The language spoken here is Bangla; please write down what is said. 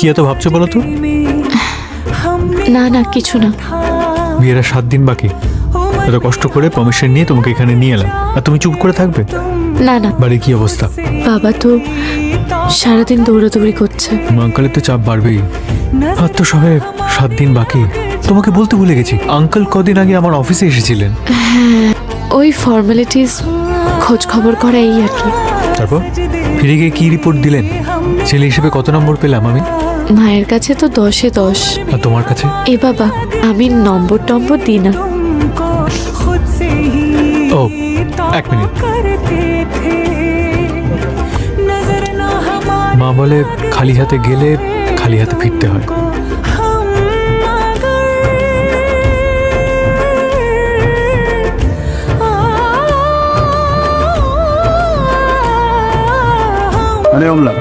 কি এত ভাবছ বলো তো? না না কিছু না। বিয়ের আর সাত দিন বাকি। এত কষ্ট করে পারমিশন নিয়ে তোমাকে এখানে নিয়ে এলাম। আর তুমি চুপ করে থাকবে? না না। বাড়ির কি অবস্থা? বাবা তো সারাদিন দৌড়াদৌড়ি করছে। আঙ্কালের তো চাপ বাড়বেই। আর তো সবে সাত দিন বাকি। তোমাকে বলতে ভুলে গেছি। আঙ্কেল কদিন আগে আমার অফিসে এসেছিলেন। হ্যাঁ ওই ফর্মালিটিস খোঁজ খবর করা এই আর কি। তারপর? ফিরে গিয়ে কি রিপোর্ট দিলেন? ছেলে হিসেবে কত নম্বর পেলাম আমি? মায়ের কাছে তো দশে দশ। আর তোমার কাছে? এ বাবা আমি নম্বর টম্বর দিই না। ও এক মিনিট। মা বলে খালি হাতে গেলে খালি হাতে ফিরতে হয়। হরে ওমলা।